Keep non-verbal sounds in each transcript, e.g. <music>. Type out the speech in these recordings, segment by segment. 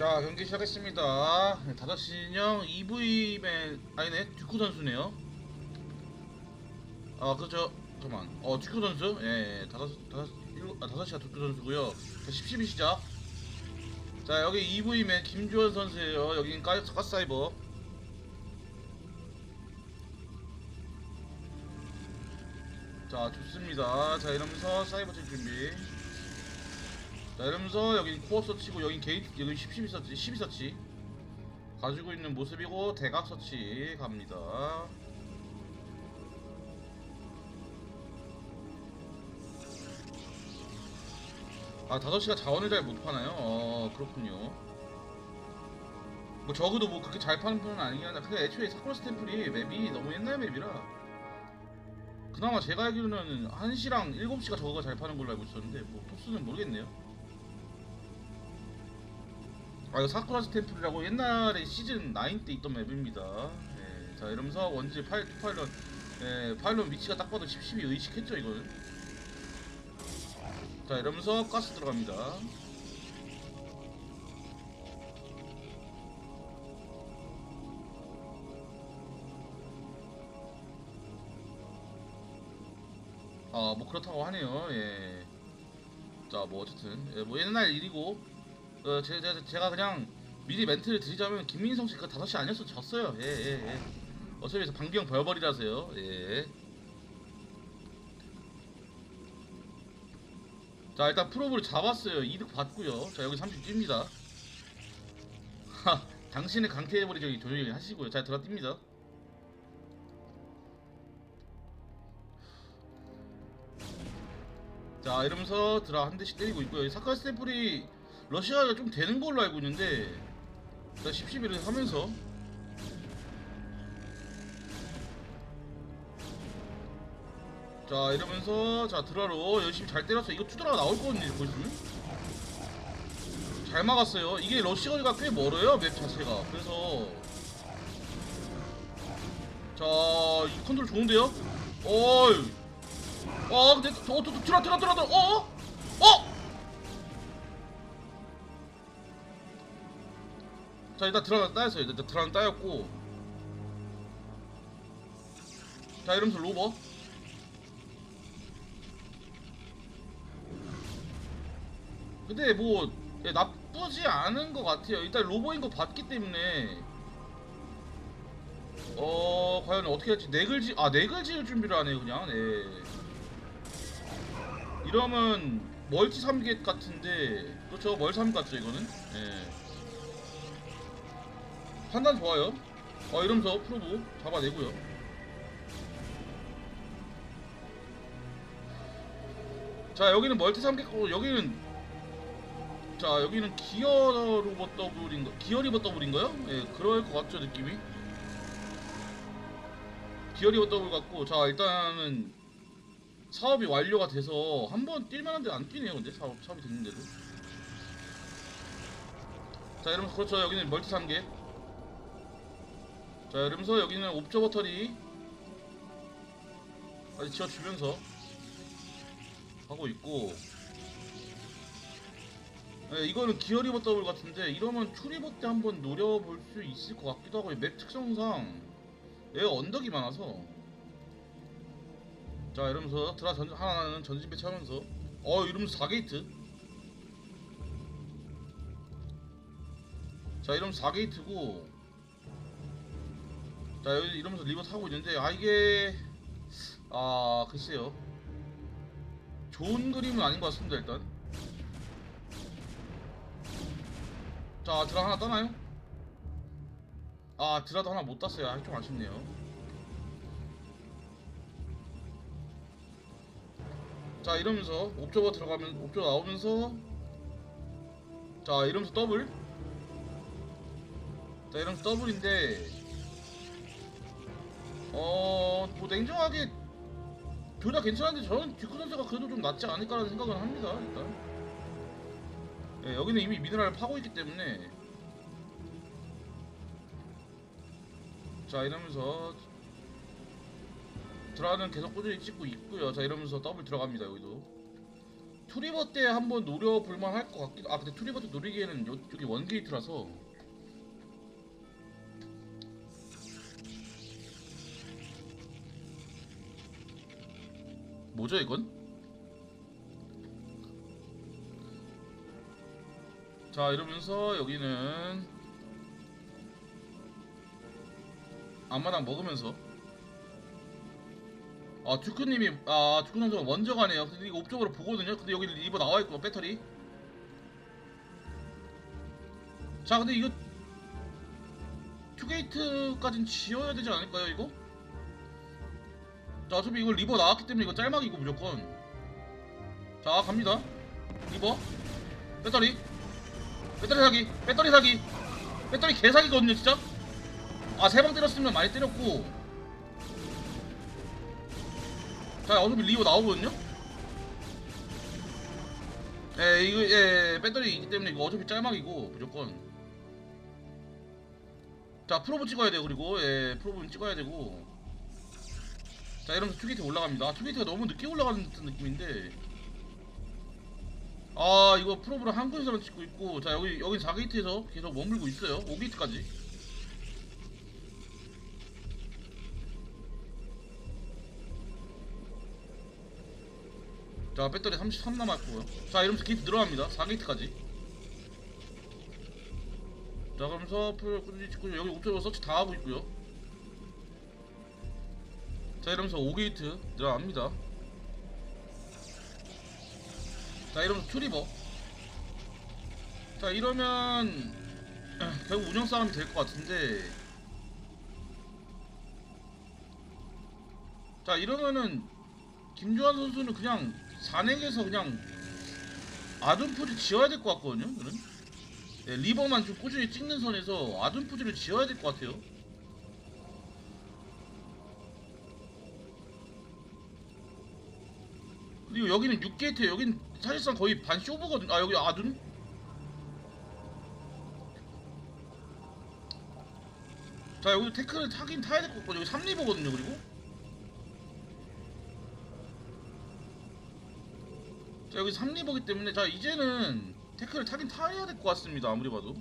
자 경기 시작했습니다. 5시 인형 EV맨 아니네 듀크 선수네요. 아 그렇죠. 잠깐만. 어 듀크 선수. 예, 다섯 다섯 일곱 아 다섯 시가 듀크 선수고요. 자 10, 12 시작. 자 여기 EV맨 김주원 선수예요. 여기는 가 가사이버. 자 좋습니다. 자 이러면서 사이버 책 준비. 자 이러면서 여기 코어 서치고 여기 게이트 여기 10, 12 서치 12 서치. 가지고 있는 모습이고 대각 서치 갑니다. 아 5시가 자원을 잘 못 파나요? 어 그렇군요. 뭐 적어도 뭐 그렇게 잘 파는 편은 아니긴 한데 근데 애초에 사쿠라스 템플이 맵이 너무 옛날 맵이라. 그나마 제가 알기로는 1시랑 7시가 저거가 잘 파는 걸로 알고 있었는데 뭐 토스는 모르겠네요 아 이거 사쿠라스 템플이라고 옛날에 시즌 9 때 있던 맵입니다. 예, 자 이러면서 원지 파일 파일럿 예, 파일럿 위치가 딱 봐도 10, 12 의식했죠 이거는. 자 이러면서 가스 들어갑니다. 아뭐 그렇다고 하네요. 예. 자 뭐 어쨌든 예, 뭐 옛날 일이고 어, 제, 제, 제가 그냥 미리 멘트를 드리자면 김민성 씨가 5시 아니었어 졌어요. 예, 예, 예. 어차피 방경 벌벌이라서요. 예. 자, 일단 프로브를 잡았어요. 이득 받고요. 자, 여기 30 뜁니다. 하, 당신의 강퇴해버리 저기 조용히 하시고요. 자, 들어 뜁니다. 자, 이러면서 드라 한 대씩 때리고 있고요. 사카 스태플이 러시아가 좀 되는 걸로 알고 있는데 일단 10, 11을 하면서. 자 이러면서 자 드라로 열심히 잘 때렸어 이거 투드라가 나올 거거든요 보시면. 잘 막았어요. 이게 러시아가 꽤 멀어요 맵 자체가. 그래서. 자이 컨트롤 좋은데요? 어이. 아 근데 저 어, 드라 드라 드라 드라 어? 어? 자 일단 드라는 따였어요. 일단 드라는 따였고. 자 이러면서 로버. 근데 뭐 예, 나쁘지 않은 것 같아요. 일단 로버인 거 봤기 때문에. 어 과연 어떻게 할지. 넥을 지.. 아 지을 준비를 하네요 그냥. 네 이러면 멀티 3겟 같은데. 그렇죠. 멀3 같죠 이거는? 예 판단 좋아요. 어 이러면서 프로브 잡아내고요. 자 여기는 멀티 3개 여기는 자 여기는 기어 로봇 더블인가 기어 리버 더블인가요? 예 그럴 것 같죠 느낌이. 기어 리버 더블 같고 자 일단은 사업이 완료가 돼서 한번 뛸만한데 안 뛰네요 근데 사업 사업이 됐는데도. 자 이러면서 그렇죠 여기는 멀티 3개 자 이러면서 여기는 옵저 버터리 까지 지어주면서 하고 있고. 네, 이거는 기어리버 더블 같은데 이러면 추리버 때 한번 노려볼 수 있을 것 같기도 하고 맵 특성상. 얘가 언덕이 많아서. 자 이러면서 드라 전, 하나는 전진 배치하면서. 어 이러면서 4게이트. 자 이러면서 4게이트고 자 여기 이러면서 리버 타고 있는데 아 이게 아 글쎄요. 좋은 그림은 아닌 것 같습니다 일단. 자 드라 하나 따나요? 아 드라도 하나 못 땄어요. 아, 좀 아쉽네요. 자 이러면서 옵저버 들어가면 옵저버 나오면서 자 이러면서 더블. 자 이러면서 더블인데 어, 뭐 냉정하게 둘 다 괜찮은데 저는 듀크 선수가 그래도 좀 낫지 않을까라는 생각은 합니다. 일단. 예, 여기는 이미 미네랄을 파고 있기 때문에 자 이러면서 드라는 계속 꾸준히 찍고 있고요. 자 이러면서 더블 들어갑니다. 여기도 투리버 때 한번 노려볼만 할 것 같기도 아 근데 투리버 때 노리기에는 요, 여기 원게이트라서 뭐죠 이건? 자 이러면서 여기는 앞마당 먹으면서 아 듀크님이 아 듀크 선수가 먼저 가네요. 근데 이거 옵적으로 보거든요. 근데 여기 리버 나와 있고 배터리. 자 근데 이거 투게이트까진 지어야 되지 않을까요 이거? 자 어차피 이거 리버 나왔기 때문에 이거 짤막이고 무조건. 자 갑니다. 리버. 배터리. 배터리 사기. 배터리 사기. 배터리 개사기거든요 진짜. 아 세 방 때렸으면 많이 때렸고. 자 어차피 리오 나오거든요? 예 이거 예 배터리 있기 때문에 이거 어차피 짤막이고 무조건. 자 프로브 찍어야 돼요 그리고. 예 프로브는 찍어야 되고 자 이러면서 투게이트 올라갑니다. 투게이트가 너무 늦게 올라가는 듯한 느낌인데. 아 이거 프로브를 한 곳에서만 찍고 있고 자 여기 여기 4게이트에서 계속 머물고 있어요. 5게이트까지. 자 배터리 33 남았고요. 자 이러면서 게이트 들어갑니다. 4게이트까지. 자 그러면서 풀 꾸준히 찍고 여기 옵저버 서치 다 하고 있고요 자 이러면서 5게이트 들어갑니다 자 이러면서 트리버 자 이러면 <clears throat> 결국 운영 싸움이 될 것 같은데 자 이러면은 김주환 선수는 그냥 산액에서 그냥 아둔푸지 지어야 될 것 같거든요. 저는 네, 리버만 좀 꾸준히 찍는 선에서 아둔푸지를 지어야 될 것 같아요. 그리고 여기는 6게이트 여긴 사실상 거의 반 쇼부거든. 아 여기 아둔? 자 여기 태클을 타긴 타야 될 것 같고 여기 3리버거든요 그리고 자 여기 3리버기 때문에 자 이제는 태클을 타긴 타야 될 것 같습니다 아무리 봐도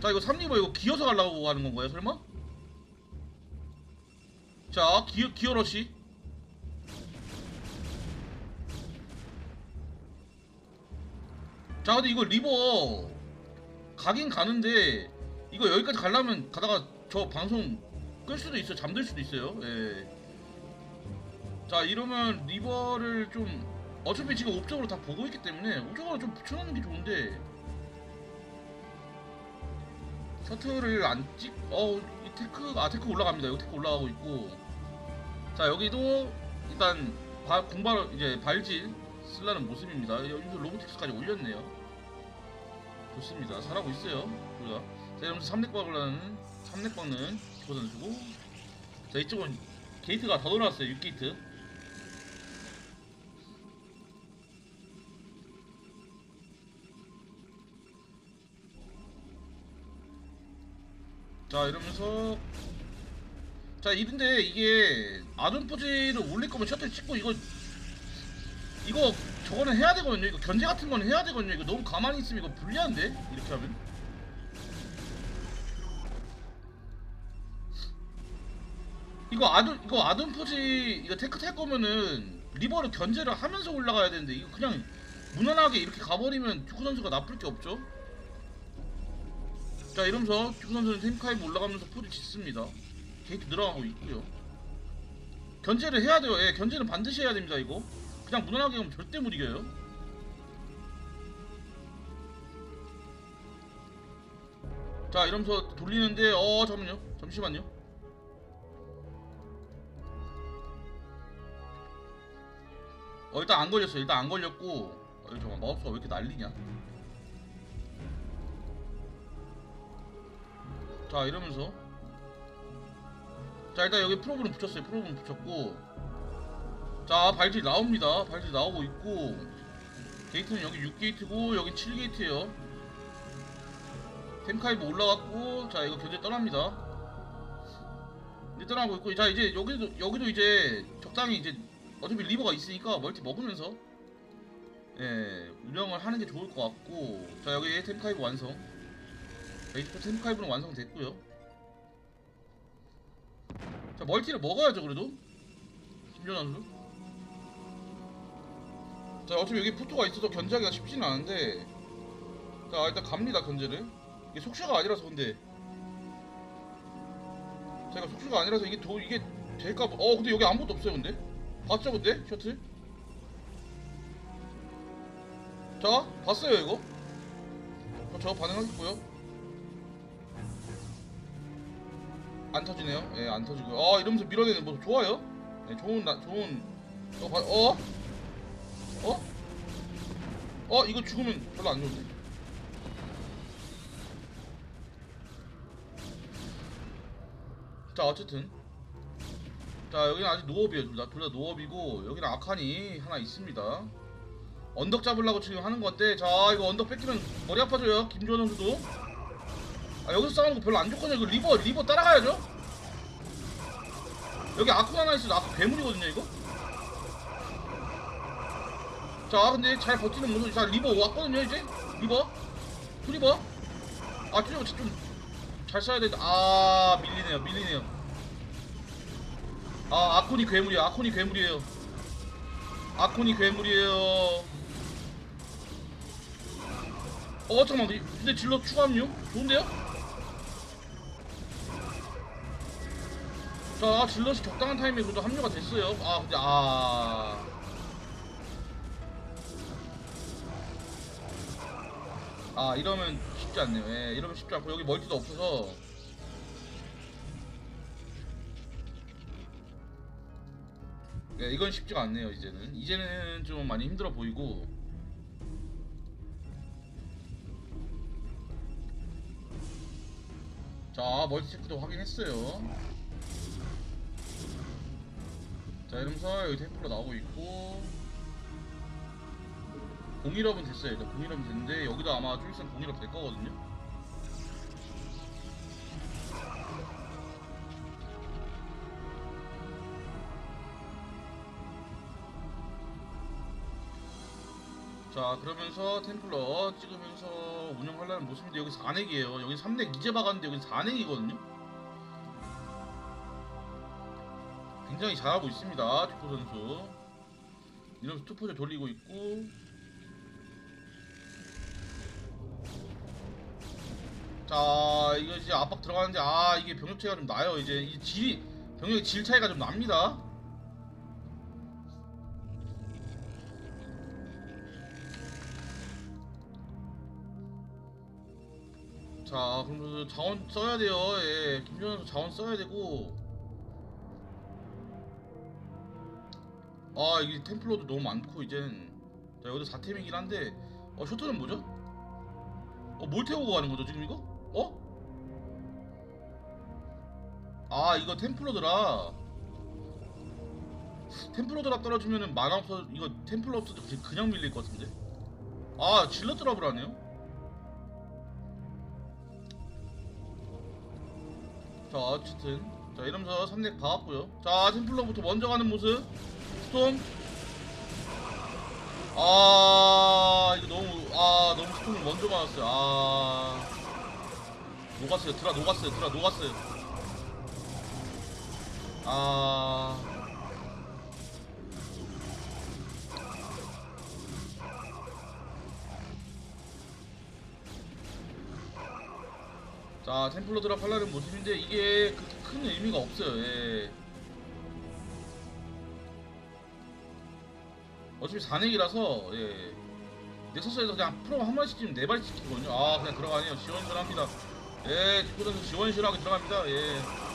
자 이거 3리버 이거 기어서 가려고 하는 건가요 설마? 자 기어 기어 러시. 자 근데 이거 리버 가긴 가는데 이거 여기까지 가려면 가다가 저 방송 끌 수도 있어요. 잠들 수도 있어요. 예. 자 이러면 리버를 좀 어차피 지금 옵적으로 다 보고 있기 때문에 옵적으로 좀 붙여놓는 게 좋은데. 셔틀을 안 찍.. 어.. 이 테크.. 아 테크 올라갑니다. 이거 테크 올라가고 있고. 자 여기도 일단 바, 공발 이제 발질 쓰려는 모습입니다. 여기서 로보틱스까지 올렸네요. 좋습니다. 잘하고 있어요. 우리가 자 이러면서 3렉 박으려는 3렉 박는 기포 선수고. 자 이쪽은 게이트가 더 돌아왔어요. 6게이트 자 이러면서. 자 이런데 이게 아둔포지를 올릴 거면 셔틀 찍고 이거 이거 저거는 해야 되거든요. 이거 견제 같은 거는 해야 되거든요. 이거 너무 가만히 있으면 이거 불리한데? 이렇게 하면? 이거 아둔 이거 아둔포지 이거 테크 탈 거면은 리버를 견제를 하면서 올라가야 되는데 이거 그냥 무난하게 이렇게 가버리면 축구 선수가 나쁠 게 없죠 자 이러면서 축구 선수는 템카이브 올라가면서 포지 짓습니다. 게이트 늘어가고 있고요. 견제를 해야 돼요. 예 견제는 반드시 해야 됩니다 이거. 그냥 무난하게 하면 절대 못 이겨요. 자 이러면서 돌리는데 어 잠깐만요. 잠시만요. 어 일단 안 걸렸어 일단 안 걸렸고. 어 잠깐 마우스가 왜 이렇게 날리냐 자 이러면서. 자 일단 여기 프로브는 붙였어요. 프로브는 붙였고. 자 발질 나옵니다. 발질 나오고 있고. 게이트는 여기 6게이트고 여기 7게이트에요. 템카이브 올라갔고 자 이거 견제 떠납니다. 이제 떠나고 있고 자 이제 여기도 여기도 이제 적당히 이제 어차피 리버가 있으니까 멀티 먹으면서 예 운영을 하는 게 좋을 것 같고. 자 여기 템카이브 완성 베이스포 템카이브는 완성됐고요. 자 멀티를 먹어야죠 그래도. 김준환 선수. 자 어차피 여기 포토가 있어서 견제하기가 쉽지는 않은데. 자 일단 갑니다 견제를. 이게 속샤가 아니라서 근데. 제가 속수가 아니라서 이게 도 이게 될까 봐. 어 근데 여기 아무것도 없어요 근데. 봤죠 근데? 셔틀? 자 봤어요 이거? 저, 저 반응하겠고요 안 터지네요? 예 안 터지고요. 아 이러면서 밀어내는 뭐 좋아요? 예 좋은 나 좋은 어, 봐, 어? 어? 어 이거 죽으면 별로 안 좋은데. 자 어쨌든. 자 여기는 아직 노업이에요 둘 다. 둘 다 노업이고 여기는 아칸이 하나 있습니다. 언덕 잡으려고 지금 하는 건데 자 이거 언덕 뺏기면 머리 아파져요 김주원 선수도 아 여기서 싸우는 거 별로 안 좋거든요. 이거 리버 리버 따라가야죠? 여기 아쿠 하나 있어도 아쿠 괴물이거든요 이거? 자 근데 잘 버티는 모습. 자 리버 왔거든요 이제? 리버? 투 리버? 아 투리버 좀잘 써야 되는데. 아 밀리네요 밀리네요. 아 아콘이 괴물이야 아콘이 괴물이에요. 아콘이 괴물이에요. 어 잠깐만. 근데 질러 추가 합류 좋은데요? 자 질럿이 적당한 그래도 합류가 됐어요. 아 근데 아. 아 이러면 쉽지 않네요. 예 이러면 쉽지 않고 여기 멀티도 없어서. 예 이건 쉽지가 않네요 이제는. 이제는 좀 많이 힘들어 보이고. 자 멀티 체크도 확인했어요 자 이러면서 여기 템플로 나오고 있고. 공일업은 됐어요. 일단 공일업은 됐는데 여기도 아마 좀 있으면 공일업 될 거거든요. 자 그러면서 템플러 찍으면서 운영하려는 모습인데 여기 4넥이에요. 여기 3넥 이제 박았는데 여기 4넥이거든요 굉장히 잘하고 있습니다. 투포 선수. 이러면서 투포를 돌리고 있고. 자 이거 이제 압박 들어가는데 아 이게 병력 차이가 좀 나요. 이제 이 질이 병력의 질 차이가 좀 납니다. 자 그럼 자원 써야 돼요. 예 김준호 선수 자원 써야 되고 아 이게 템플러도 너무 많고 이젠 자 여기도 4템이긴 한데 어 셔틀은 뭐죠? 어뭘 태우고 가는 거죠 지금 이거? 어? 아 이거 템플러더라 템플러 드랍 떨어지면은 만화 없어 이거 템플러 없어도 그냥- 그냥 밀릴 것 같은데 아 질러 드랍을 하네요 자 어쨌든 자 이러면서 3렉 박았고요 자 템플러부터 먼저 가는 모습 스톰 아 이거 너무 아 너무 스톰을 먼저 맞았어요. 아. 녹았어요. 드라 녹았어요. 드라 녹았어요. 아. 자, 템플러 드랍 하려는 모습인데 이게 그렇게 큰 의미가 없어요. 예. 어차피 4넥이라서 예. 넥서스에서 그냥 프로 한 마리씩 지금 네 마리씩 찍거든요. 아, 그냥 들어가네요. 시원시원합니다. 예, 뒷고 선수 시원시원하게 들어갑니다. 예.